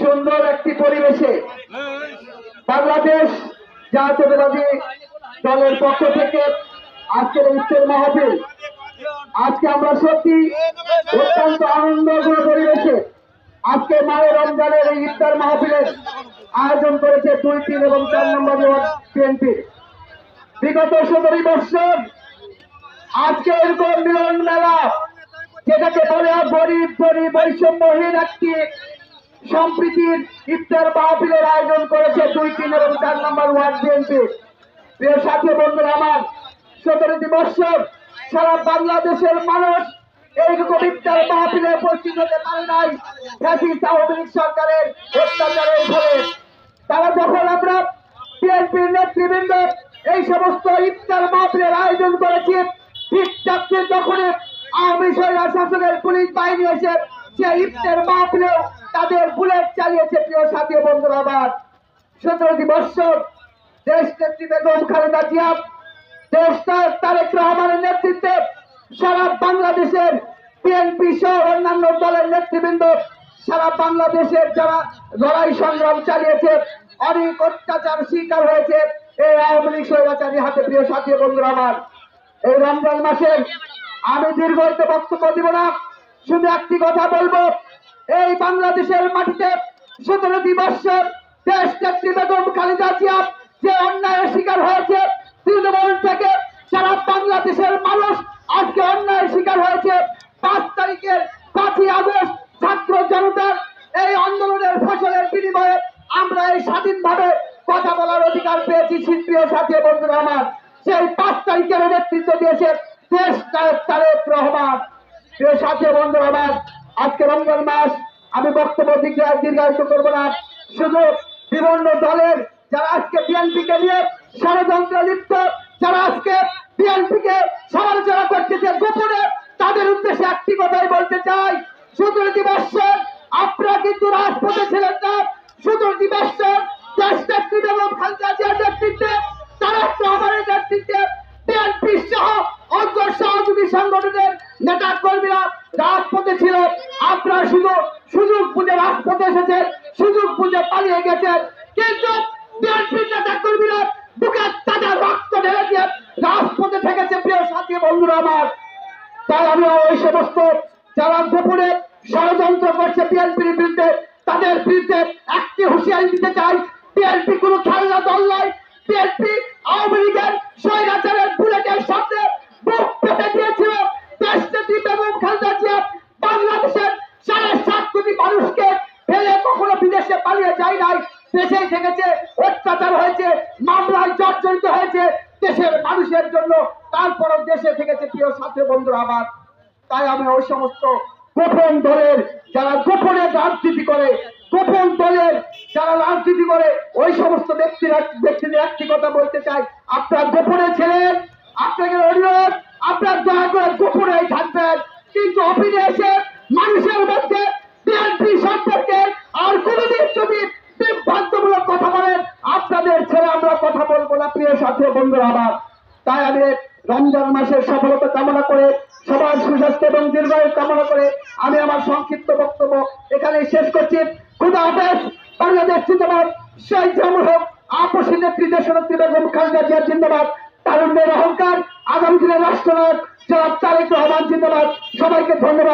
সুন্দর একটি পরিবেশে বাংলাদেশ জাতীয়তাবাদী দলের পক্ষ থেকে আজকের ইফতার মাহফিল আজকে আমরা সত্যি অত্যন্ত আনন্দঘন পরিবেশে আজকে মায়ের রমজানের এই ইফতার মাহফিলের আয়োজন করেছে দুই তিন এবং চার নম্বর বিএনপি। বিগত সতেরো বৎসর আজকে এরকম মিলন মেলা, যেটাকে বলে গরিব গরিব, বৈষম্যহীন একটি সম্প্রীতির ইফতার মাহফিলের আয়োজন করেছে দুই, তিন এবং চার নম্বর ওয়ার্ড বিএনপি। প্রিয় সাথী বন্ধুরা, আমার সতেরোটি বৎসর সারা বাংলাদেশের মানুষ এইরকম ইফতার মাহফিলে উপস্থিত হতে পারে নাই। ফ্যাসিস্ট আওয়ামী সরকারের অত্যাচারের ফলে। তারা যখন আমরা বিএনপির নেতৃবৃন্দ এই সমস্ত ইফতার মাহফিলের আয়োজন করেছি, ঠিক চারটে যখনই আওয়ামী সরকার শাসকের পুলিশ বাহিনী এসে সে ইফতার মাহফিলেও তাদের বুলেট চালিয়েছে প্রিয় সাথী বন্ধুরা আমার। সতেরোটি বৎসর দেশ নেত্রী বেগম খালেদা জিয়া, দেশ তার- তারেক রহমানের নেতৃত্বে সারা বাংলাদেশের বিএনপি সহ অন্যান্য দলের নেতৃবৃন্দ, সারা বাংলাদেশের যারা লড়াই সংগ্রাম চালিয়েছে, অনেক অত্যাচার শিকার হয়েছে এই আওয়ামী লীগ স্বৈরাচারী হাতে প্রিয় সাথী বন্ধুরা আমার। এই রমজান মাসে আমি দীর্ঘত বক্তব্য দিব না, শুধু একটি কথা বলব এই বাংলাদেশের মাটিতে সতেরোটি বৎসর দেশ নেত্রী বেগম খালেদা জিয়া যে অন্যায়ের শিকার হয়েছে, তৃণমূল থেকে সারা বাংলাদেশের মানুষ আজকে অন্যায়ের শিকার হয়েছে। পাঁচ তারিখের পাঁচই আগস্ট ছাত্র জনতার এই আন্দোলনের ফসলের বিনিময়ে আমরা এই স্বাধীনভাবে কথা বলার অধিকার পেয়েছি শিল্পীয় সাথী বন্ধুরা আমার। সেই পাঁচ তারিখের নেতৃত্ব দিয়েছে দেশ নায়ক তারেক রহমান। সাথী বন্ধুরা আমার আজকে রমজান মাস, আমি বক্তব্য দীর্ঘ- দীর্ঘায়িত করব না। শুধু বিভিন্ন দলের যারা আজকে বিএনপি কে নিয়ে ষড়যন্ত্র লিপ্ত, যারা আজকে বিএনপি কে সমালোচনা করতেছে গোপনে তাদের উদ্দেশ্যে একটি কথাই বলতে চাই। সতেরোটি বৎসর আপনারা কিন্তু রাজপথে ছিলেন না। সতেরোটি বৎসর দেশ নেত্রী বেগম খালেদা জিয়ার নেতৃত্বে, তারা রহমানের নেতৃত্বে, বিএনপি সহ অন্য সহযোগী সংগঠনের নেতা কর্মীরা রাজপথে ছিল। আপনারা শুধু সুযোগ বুঝে রাজপথে এসেছেন সুযোগ বুঝে পালিয়ে গেছেন কিন্তু ষড়যন্ত্র করছে বিএনপির বিরুদ্ধে, তাদের বিরুদ্ধে একটি হুঁশিয়ারি দিতে চাই। বিএনপি কোনো খেলনা দল নয়। বিএনপি দেশেই থেকেছে, অত্যাচার হয়েছে, মামলায় জর্জরিত হয়েছে, দেশের মানুষের জন্য। তারপরও দেশে থেকেছে প্রিয় ছাত্র বন্ধুরা আমার। তাই আমি ওই সমস্ত গোপন দলের যারা গোপনে রাজনীতি করে, গোপন দলের যারা রাজনীতি করে, ওই সমস্ত ব্যক্তিরা, ব্যক্তিদের একটি কথা বলতে চাই। আপনার গোপনে ছিলেন আপনাকে অনুরোধ আপনার দয়া করে গোপনেই থাকবেন। কিন্তু অফিসে এসে মানুষের প্রিয় সাথী বন্ধুরা আমার, তাই আমি রমজান মাসের সফলতা কামনা করে, সবার সুস্বাস্থ্য এবং দীর্ঘায়ু কামনা করে আমি আমার সংক্ষিপ্ত বক্তব্য এখানে শেষ করছি। খুদা হাফেজ, বাংলাদেশ জিন্দাবাদ। সেই জামুল হোক, আপসী নেত্রী, দেশনেত্রী বেগম খালেদা জিয়া জিন্দাবাদ। তারুণ্যের অহংকার, আগামী দিনের রাষ্ট্রনায়ক জনাব তারেক রহমান জিন্দাবাদ। সবাইকে ধন্যবাদ।